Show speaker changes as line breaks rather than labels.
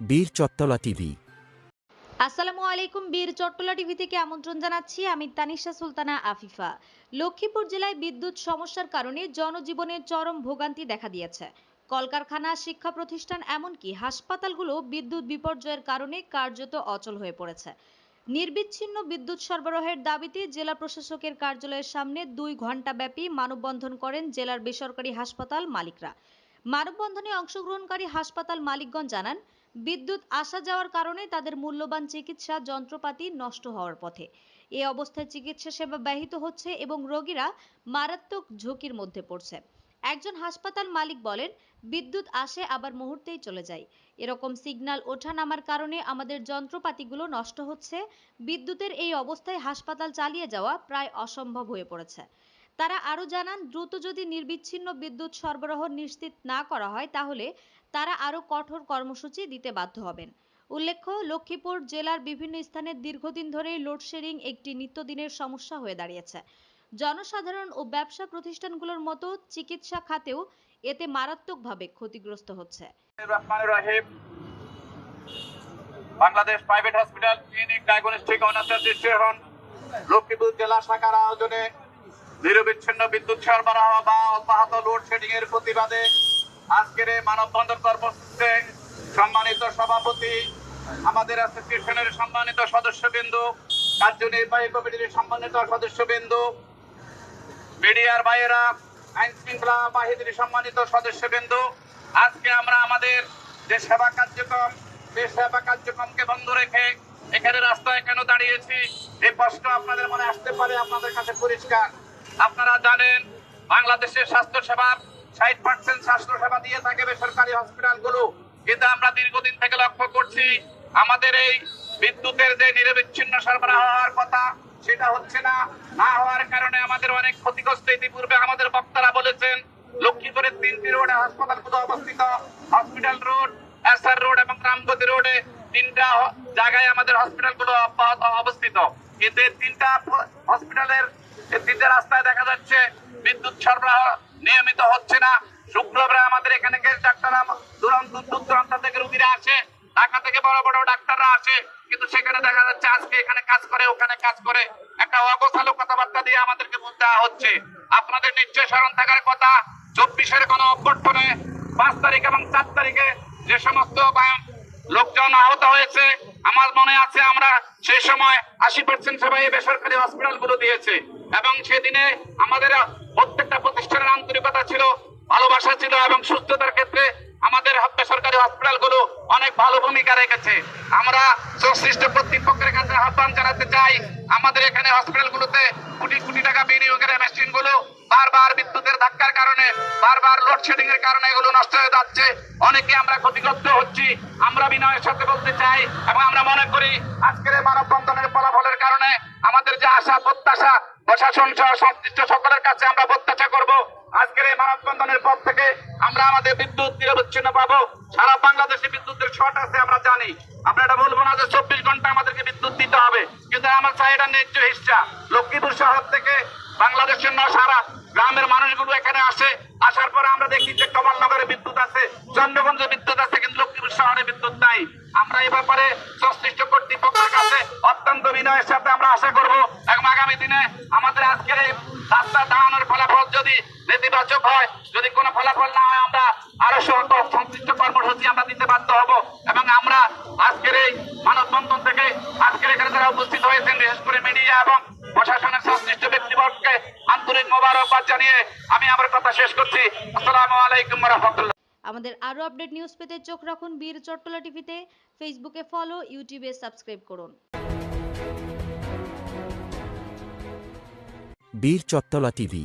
বীর চত্তলা টিভি।
আসসালামু আলাইকুম বীর চট্টলা টিভি থেকে আমন্ত্রণ জানাচ্ছি, আমি তানিশা সুলতানা আফিফা। লক্ষ্মীপুর জেলায় বিদ্যুৎ সমস্যার কারণে জনজীবনের চরম ভোগান্তি দেখা দিয়েছে। কলকারখানা, শিক্ষা প্রতিষ্ঠান এমনকি হাসপাতালগুলো বিদ্যুৎ বিপর্যয়ের কারণে কার্যত অচল হয়ে পড়েছে। নির্বিচ্ছিন্ন বিদ্যুৎ সরবরাহের দাবিতে জেলা প্রশাসকের কার্যালয়ের সামনে দুই ঘণ্টা ব্যাপী মানববন্ধন করেন জেলার বেসরকারি হাসপাতাল মালিকরা। মানববন্ধনে অংশগ্রহণকারী হাসপাতাল মালিকগণ জানান, বিদ্যুৎ আসা যাওয়ার কারণে তাদের মূল্যবান চিকিৎসা যন্ত্রপাতি নষ্ট হওয়ার পথে। এ অবস্থায় চিকিৎসা সেবা ব্যাহত হচ্ছে এবং রোগীরা মারাত্মক ঝুঁকির মধ্যে পড়ছে। একজন হাসপাতাল মালিক বলেন, বিদ্যুৎ আসে আবার মুহূর্তেই চলে যায়। এরকম সিগন্যাল ওঠা নামার কারণে আমাদের যন্ত্রপাতিগুলো নষ্ট হচ্ছে। বিদ্যুতের এই অবস্থায় হাসপাতাল চালিয়ে যাওয়া প্রায় অসম্ভব হয়ে পড়েছে। তারা আরও জানান, দ্রুত যদি নির্বিচ্ছিন্ন বিদ্যুৎ সরবরাহ নিশ্চিত না করা হয়, তাহলে তারা আরও কঠোর কর্মসূচি দিতে বাধ্য হবেন। উল্লেখ্য, লক্ষ্মীপুর জেলার বিভিন্ন স্থানে দীর্ঘদিন ধরেই লোডশেডিং একটি নিত্যদিনের সমস্যা হয়ে দাঁড়িয়েছে। জনসাধারণ ও ব্যবসা প্রতিষ্ঠানগুলোর মতো চিকিৎসা খাতেও এতে মারাত্মকভাবে ক্ষতিগ্রস্ত হচ্ছে।
Bangladesh private hospital clinic diagnostic অনাথ লক্ষ্মীপুর জেলা শাখার আয়োজনে নিরবিচ্ছিন্ন বিদ্যুৎ সরবরাহ বা অব্যাহত লোডশেডিং এর প্রতিবাদে আজকের এই মানববন্ধন কর্মসূচিতে সম্মানিত সভাপতি, আমাদের অ্যাসোসিয়েশনের সম্মানিত সদস্যবৃন্দু কার্যনির্বাহী কমিটির সম্মানিত সদস্যবৃন্দু, মিডিয়ার ভাইয়েরা আইন শৃঙ্খলা বাহিনীর সম্মানিত সদস্যবৃন্দ, আজকে আমরা আমাদের যে সেবা কার্যক্রম, সেই সেবা কার্যক্রমকে বন্ধ রেখে এখানে রাস্তায় কেন দাঁড়িয়েছি, এই প্রশ্ন আপনাদের মনে আসতে পারে, আপনাদের কাছে পরিষ্কার। আপনারা জানেন, বাংলাদেশের স্বাস্থ্য সেবা ষাট পার্সেন্ট স্বাস্থ্য সেবা দিয়ে থাকে বেসরকারি হসপিটালগুলো। কিন্তু আমরা দীর্ঘদিন থেকে লক্ষ্য করছি, আমাদের এই বিদ্যুতের যে নিরবিচ্ছিন্ন সরবরাহ হওয়ার কথা, সেটা হচ্ছে না। না হওয়ার কারণে আমাদের অনেক ক্ষতিগ্রস্ত ইতিপূর্বে আমাদের বক্তারা বলেছেন, লক্ষ্মীপুরের তিনটি রোডে হাসপাতালগুলো অবস্থিত। হসপিটাল রোড, এসআর রোড এবং রামগতি রোডে তিনটা জায়গায় আমাদের হসপিটালগুলো অব্যাহত অবস্থিত। এই তিনটা হসপিটালের তিনটা রাস্তায় দেখা যাচ্ছে বিদ্যুৎ সরবরাহ নিয়মিত হচ্ছে না। শুক্রবারে আমাদের এখানে ডাক্তাররা দূরান্ত দূর দূরান্ত থেকে রুগীরা আসে। ঢাকা থেকে বড় বড় ডাক্তাররা আসে। কিন্তু সেখানে দেখা যাচ্ছে আজকে এখানে কাজ করে, ওখানে কাজ করে। একটা অগোছালো কথাবার্তা দিয়ে আমাদেরকে বলতে হচ্ছে। আপনাদের নিশ্চয় স্মরণ থাকার কথা, চব্বিশের কোন অভ্যর্থনে পাঁচ তারিখ এবং চার তারিখে যে সমস্ত লোকজন আহত হয়েছে, আমার মনে আছে আমরা সেই সময় আশি পার্সেন্ট সেবা এই বেসরকারি হসপিটালগুলো দিয়েছে। এবং সেদিনে আমাদের প্রত্যেকটা প্রতিষ্ঠানের আন্তরিকতা ছিল, ভালোবাসা ছিল এবং সুস্থতার ক্ষেত্রে আমাদের বেসরকারি হসপিটালগুলো অনেক ভালো ভূমিকা রেখেছে। আমরা সংশ্লিষ্ট কর্তৃপক্ষের কাছে আহ্বান জানাতে চাই, আমাদের এখানে হসপিটাল গুলোতে কোটি কোটি টাকা বিনিয়োগের মেশিনগুলো বারবার বিদ্যুতের ধাক্কার কারণে, বারবার লোডশেডিং এর কারণে এগুলো নষ্ট হয়ে যাচ্ছে। অনেকে আমরা ক্ষতিগ্রস্ত হচ্ছি, আমরা বিনয়ের সাথে বলতে চাই এবং আমরা মনে করি আজকের এই মানববন্ধনের ফলাফলের কারণে আমাদের যে আশা, প্রত্যাশা প্রশাসন সহ সংশ্লিষ্ট সকলের কাছে আমরা প্রত্যাশা করব। আজকের এই মানববন্ধনের পর থেকে আমরা আমাদের বিদ্যুৎ নিরবচ্ছিন্ন পাবো। সারা বাংলাদেশে বিদ্যুতের শর্ট আছে, আমরা জানি। আমরা এটা বলব না যে চব্বিশ ঘণ্টা আমাদেরকে বিদ্যুৎ দিতে হবে। কিন্তু আমার এটা ন্যায্য হিসা। লক্ষ্মীপুর শহর থেকে বাংলাদেশের না, সারা গ্রামের মানুষগুলো এখানে আসে। আসার পরে আমরা দেখি যে কমলনগরে বিদ্যুৎ আছে, চন্দ্রগঞ্জে বিদ্যুৎ আছে, কিন্তু লক্ষ্মীপুর শহরে বিদ্যুৎ নাই। আমরা এই ব্যাপারে সংশ্লিষ্ট কর্তৃপক্ষের কাছে অত্যন্ত বিনয়ের সাথে আমরা আশা করব। আগামী দিনে আমাদের আজকের এই রাস্তা দাঁড়ানোর ফলাফল যদি নেতিবাচক হয়, যদি কোনো ফলাফল না হয়, আমরা আরও সহ সংশ্লিষ্ট কর্মসূচি আমরা দিতে বাধ্য হব। এবং আমরা আজকের এই মানববন্ধন থেকে আজকের এখানে যারা উপস্থিত হয়েছেন, বিশেষ করে মিডিয়া এবং প্রশাসনের সংশ্লিষ্ট ব্যক্তিবর্গকে আন্তরিক মোবারকবাদ জানিয়ে আমি আমার কথা শেষ করছি। আসসালামু আলাইকুম রহমতুল্লাহ
আমাদের আরও আপডেট নিউজ পেতে চোখ রাখুন বীর চট্টলা টিভিতে। ফেসবুকে ফলো, ইউটিউবে সাবস্ক্রাইব করুন।
বীর চত্তলা টিভি